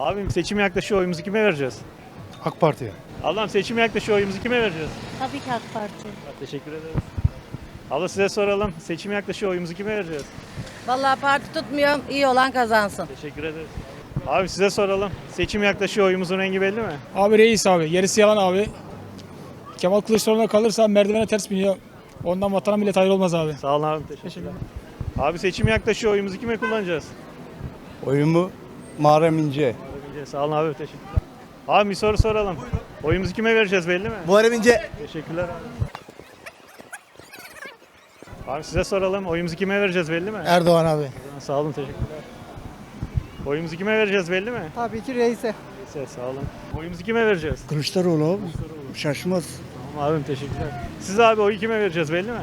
Abim seçim yaklaşıyor oyumuzu kime vereceğiz? AK Parti'ye. Allah'ım seçim yaklaşıyor oyumuzu kime vereceğiz? Tabii ki AK Parti. Teşekkür ederiz. Abla size soralım. Seçim yaklaşıyor oyumuzu kime vereceğiz? Vallahi parti tutmuyorum. iyi olan kazansın. Teşekkür ederiz. Abi size soralım. Seçim yaklaşıyor oyumuzun rengi belli mi? Abi reis abi. Gerisi yalan abi. Kemal Kılıçdaroğlu'na kalırsa merdivene ters biniyor. Ondan vatana millet hayır olmaz abi. Sağ olun abi. Teşekkürler. Abi seçim yaklaşıyor oyumuzu kime kullanacağız? Oyumu Muharrem İnce. Sağ olun abi. Teşekkürler. Abi bir soru soralım. Oyumuzu kime vereceğiz belli mi? Muharrem İnce. Teşekkürler abi. Abi size soralım. Oyumuzu kime vereceğiz belli mi? Erdoğan abi. Sağ olun. Teşekkürler. Oyumuzu kime vereceğiz belli mi? Tabii ki reise. Neyse sağ olun. Oyumuzu kime vereceğiz? Kılıçdaroğlu abi. Şaşmaz. Tamam abim teşekkürler. Siz abi oyu kime vereceğiz belli mi?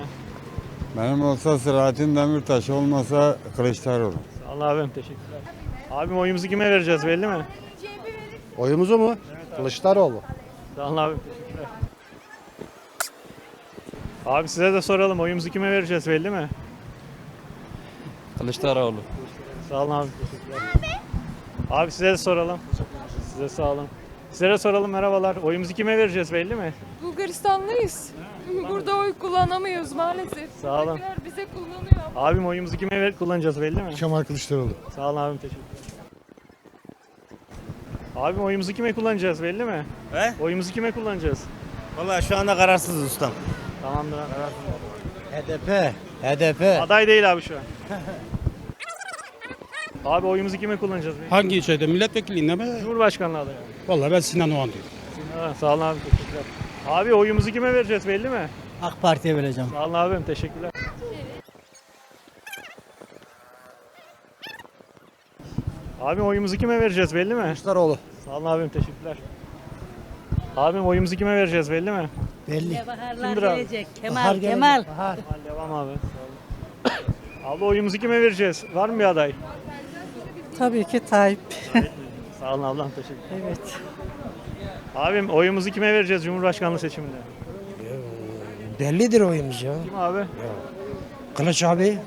Benim olsa Selahattin Demirtaş olmasa Kılıçdaroğlu. Sağ olun abim teşekkürler. Abim oyumuzu kime vereceğiz belli mi? Oyumuzu mu? Kılıçdaroğlu. Sağ olun abim teşekkürler. Abi size de soralım oyumuzu kime vereceğiz belli mi? Kılıçdaroğlu. Sağ olun abi teşekkürler. Abi size de soralım. Size sağ olun. Size de soralım merhabalar. Oyumuzu kime vereceğiz belli mi? Bulgaristanlıyız. Burada oy kullanamıyoruz maalesef. Sağ olun. Buradakiler bize kullanıyor. Abim oyumuzu kime ver kullanacağız belli mi? Kemal Kılıçdaroğlu. Sağ olun abim teşekkürler. Abim oyumuzu kime kullanacağız belli mi? He? Oyumuzu kime kullanacağız? Vallahi şu anda kararsız ustam. Tamamdır abi. HDP. HDP. Aday değil abi şu an. abi oyumuzu kime kullanacağız? belli mi? Hangi şeyde milletvekilliğinde mi? Cumhurbaşkanlığı adayı. Vallahi ben Sinan Oğan diyorum. Ha, sağ olun abi teşekkürler. Abi oyumuzu kime vereceğiz belli mi? AK Parti'ye vereceğim. Sağ olun abim teşekkürler. Abim oyumuzu kime vereceğiz belli mi? Kılıçdaroğlu. Sağ olun abim teşekkürler. Abim oyumuzu kime vereceğiz belli mi? Belli. Baharlar Kimdir abi? gelecek. Bahar Kemal, gelecek, Kemal. Bahar. Hadi devam abi. Sağ olun. Abla oyumuzu kime vereceğiz? Var mı bir aday? Tabii ki Tayyip. Sağ olun ablam teşekkür Evet. Abim oyumuzu kime vereceğiz Cumhurbaşkanlığı seçiminde? Bellidir oyumuz ya. Kim abi? Kılıç abi.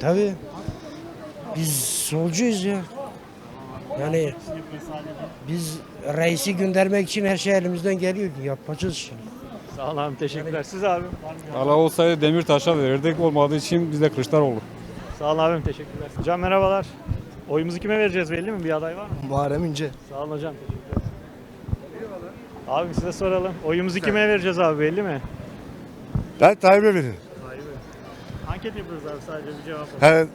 Tabii. Biz solcuyuz ya. Yani biz reisi göndermek için her şey elimizden geliyor. Yapacağız şimdi. Sağ olun abim teşekkürler. Siz abi? Allah olsaydı Demirtaş'a verirdik. Olmadığı için biz de Kılıçdaroğlu. Sağ olun abim teşekkürler. Hocam merhabalar. Oyumuzu kime vereceğiz belli mi? Bir aday var mı? Muharrem İnce. Sağ olun hocam. Teşekkürler. Abi size soralım. Oyumuzu kime vereceğiz abi belli mi? Ben Tayyip'e veririm. Anket yapıyoruz abi sadece bir cevap. He,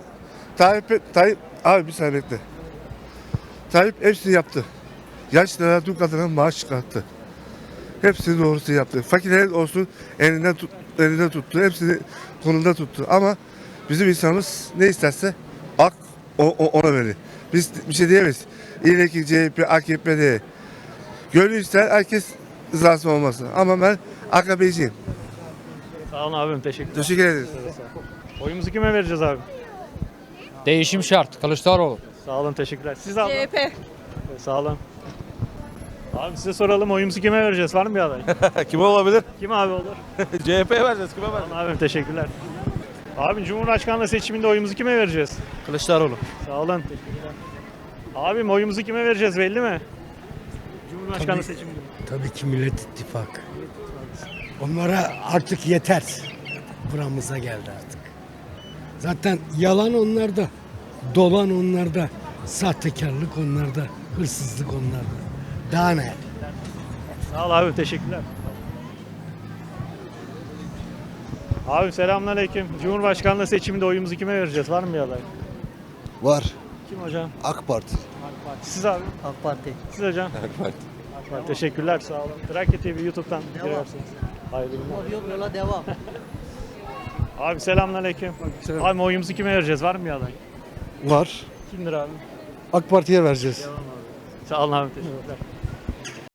Tayyip, Tayyip, abi bir saniye bekle. Tayyip hepsini yaptı. Yaşlılara dul kadına maaş çıkarttı. Hepsini doğrusu yaptı. Fakirlerin olsun elinden, tut, elinden tuttu. Hepsini kolunda tuttu. Ama bizim insanımız ne isterse ak o, o- ona verir. Biz bir şey diyemeyiz. İyi CHP, AKP değil. Gönlü ister herkes rızası olmasın. Ama ben AKP'ciyim. Sağ olun abim teşekkürler. Teşekkür ederiz. Oyumuzu kime vereceğiz abi? Değişim şart. Kılıçdaroğlu. Sağ olun teşekkürler. Siz abi. CHP. Sağ olun. Abi size soralım oyumuzu kime vereceğiz? Var mı bir aday? Kim olabilir? Kim abi olur? CHP'ye vereceğiz. Kime vereceğiz? Tamam abim teşekkürler. Abi Cumhurbaşkanlığı seçiminde oyumuzu kime vereceğiz? Kılıçdaroğlu. Sağ olun. Teşekkürler. Abim oyumuzu kime vereceğiz belli mi? Cumhurbaşkanlığı seçiminde. Tabii ki Millet İttifakı. Onlara artık yeter. Buramıza geldi artık. Zaten yalan onlarda, dolan onlarda, sahtekarlık onlarda, hırsızlık onlarda. Daha ne? Sağ ol abi teşekkürler. Abi selamünaleyküm. Cumhurbaşkanlığı seçiminde oyumuzu kime vereceğiz? Var mı bir aday? Var. Kim hocam? AK Parti. AK Parti. Siz abi? AK Parti. Siz hocam? AK Parti. AK Parti. Teşekkürler sağ olun. Trakya TV YouTube'dan görüyorsunuz. Hayırlı günler. Yok yola devam. Abi selamünaleyküm. Abi oyumuzu kime vereceğiz? Var mı bir aday? Var. Kimdir abi? AK Parti'ye vereceğiz. Sağ olun abi teşekkürler.